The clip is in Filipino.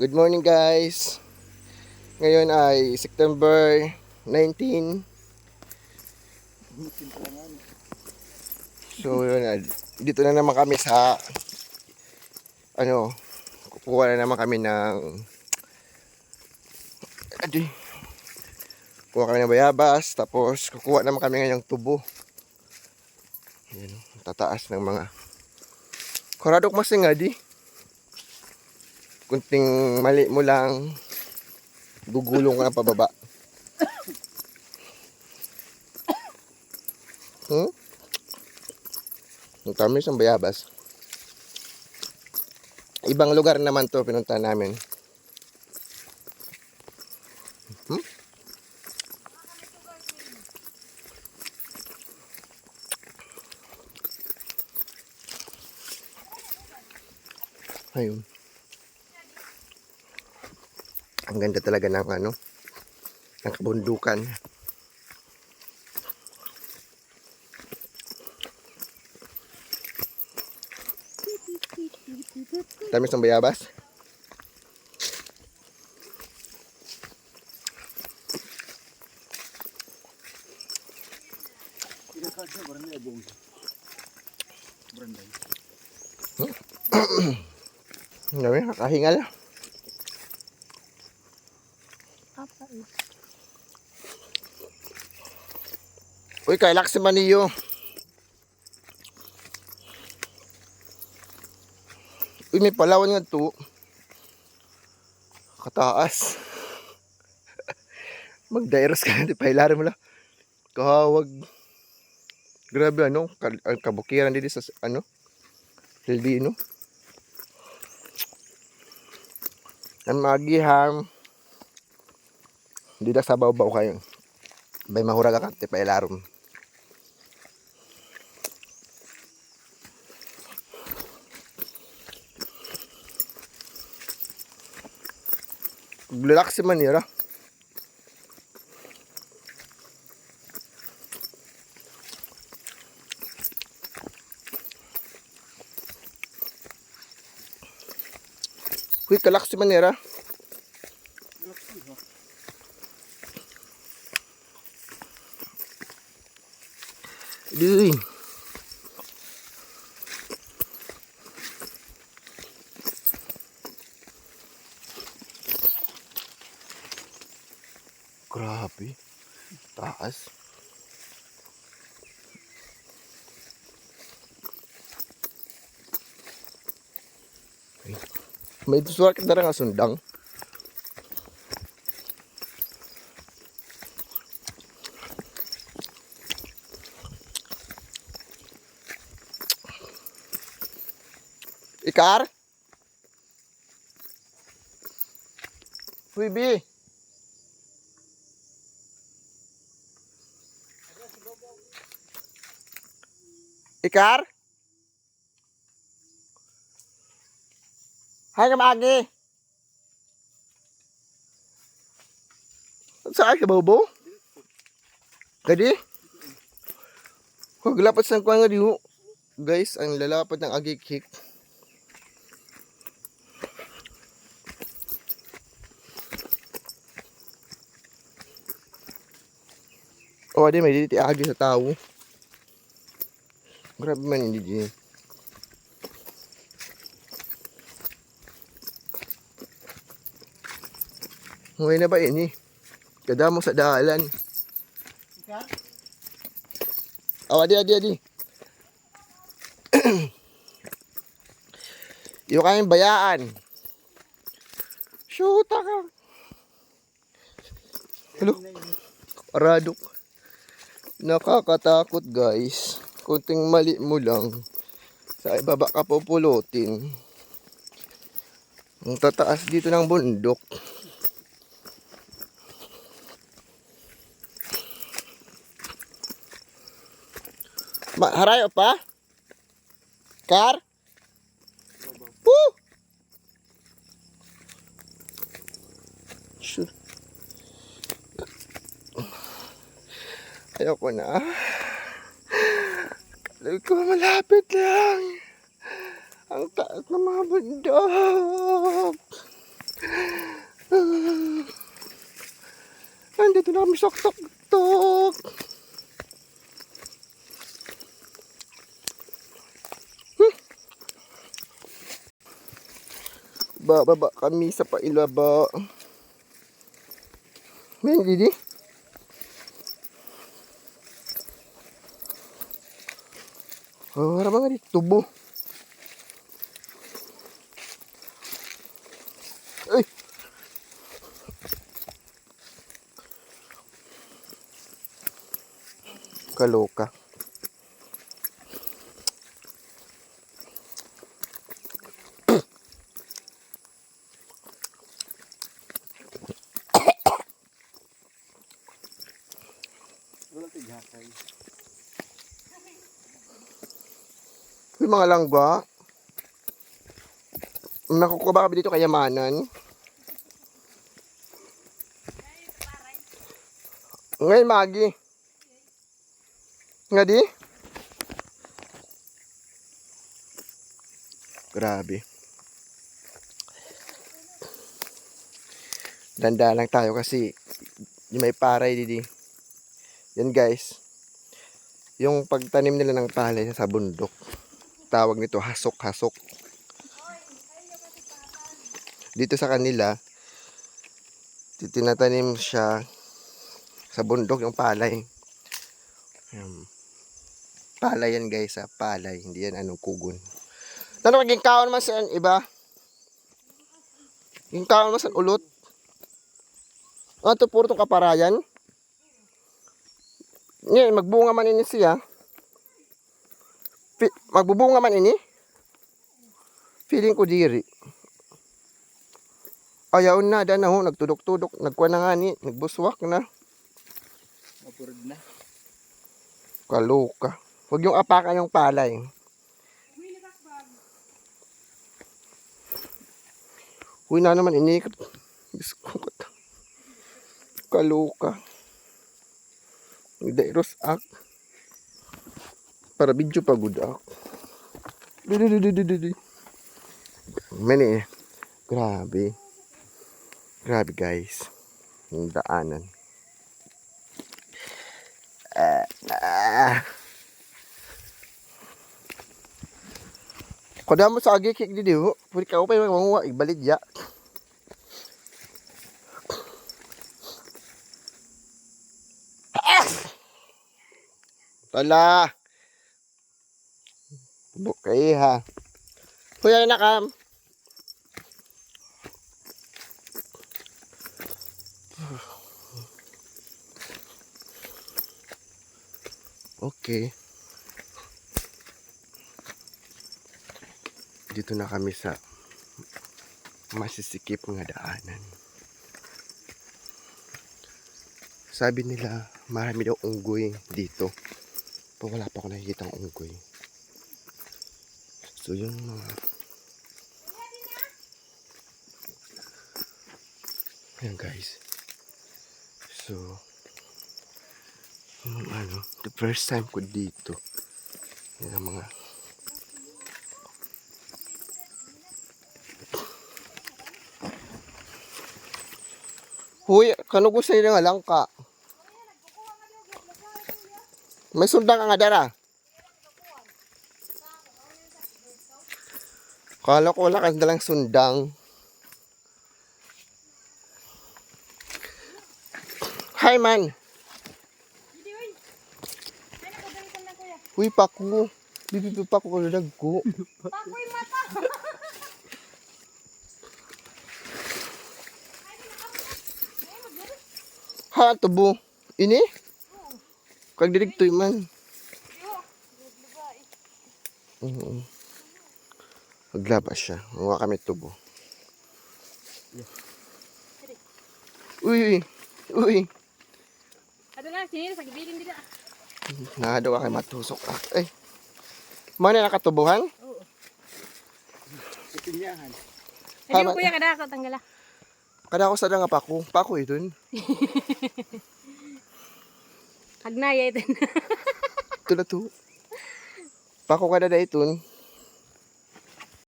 Good morning guys. Ngayon ay September 19. So yun, ah, dito na naman kami sa ano, kukuha na naman kami ng adi, kuha kami ng bayabas, tapos kukuha naman kami ngayong tubo. Yan, tataas ng mga Koradok masing nga di. Kunting mali mo lang, gugulong ka na pababa. Hmm? Ang tamis ng bayabas. Ibang lugar naman to pinunta namin. Hmm? Ayun. Ang ganda talaga ng ano, ng kabundukan. Tamis ng bayabas. Ang dami, nakahingal. Apa eh? Uy, kailak si Maniyo. Uy, may palawan nga to. Kataas. Magdairos ka na, pailaran mo lang. Kahawag. Grabe ano, ang kabukiran din sa ano, Hildino. Ang magiham. Hindi na sa baw kayo. Bay mahura ka kante pailarom. Relax si Manira. Uy, kalak si Manira. Uy. Grabe. Taas. Ay. May suwak ka nga sundang. Ikar? Phoebe? Ikar? Hai kamagi. Saan ka bobo? Kadi? Kung lapat sa kuha nga di ho. Guys, ang lalapat ng agikik. Oh, ade may diti agi sa tao. Grabe man hindi di. Ngayon na ba ini? Kada mo sa dalan. Oh, adi, adi, adi. Yung kayong bayaan. Shoot ka. Hello? Aradok. Nakakatakot guys. Kunting mali mo lang. Sa ibaba ka pupulutin. Ang tataas dito ng bundok. Ma harayo pa? Kar? Woo! Sure. Ayoko na. Kalay ko malapit lang. Ang taas ng mga bundok. Uh, andito na kami sok-sok-tok. Hmm. Kami sa pailaba. Meron, Didi? Wala mga di tubo. Ay. Kaloka. Yung mga langga. Nakukuha ba kami dito kayamanan? Ngayon, Magi. Nga di? Grabe. Danda lang tayo kasi yung may paray didi. Yan guys. Yung pagtanim nila ng palay sa bundok. Tawag nito hasok-hasok. Dito sa kanila, tinatanim siya sa bundok yung palay. Ayan. Palay yan guys ha, palay. Hindi yan anong kugon. Ano maging kaon man sa iba? Yung kaon man ulot? Ano to puro tong kaparayan? Ngayon, magbunga man ini siya. Magbubunga man ini? Feeling ko diri. Ayaw na, dana ho, nagtudok-tudok, nagkuha na nga ni, nagbuswak na. Mapurod na. Kaloka. Huwag yung apakan yung palay. Uy na naman, inikot. Diyos ko. Kaloka. Dairos ak. Para video pagod ak. Dudududududud. Grabe. Grabe guys. Yung daanan. Ah. Ah. Kada mo sa agi kik di ho. Puri ka upay manguwa ibalid ya. Ah! Tala. Bukay ha. Kuya na kam. Okay. Dito na kami sa masisikip nga daanan. Sabi nila, marami daw unggoy dito. Pero wala pa ako nakikita ang unggoy. So yung mga... Ayan guys. So, yung ano, the first time ko dito. Yan ang mga Huy, kano gusto nila nga langka? May sundang nga dara. Kala ko wala kang dalang sundang. Hi man. Huy, paku. Bibi paku ko na dagko. Pakoy mata. Ha, tubo. Ini? Kag dirigtoy man. Oo. Maglaba siya. Mawa kami tubo. Uy, uy. Uy. Ato na, sinil sa gibilin dito. Nahado ka kay matusok. Ah, ay. Mana nakatubuhan? Pinyahan. Hindi Tama. mo kuya kada ako tanggala. Kada ako sa nga pako. Pako ito. Hagnaya ito. Ito na to. Pako kada da ito.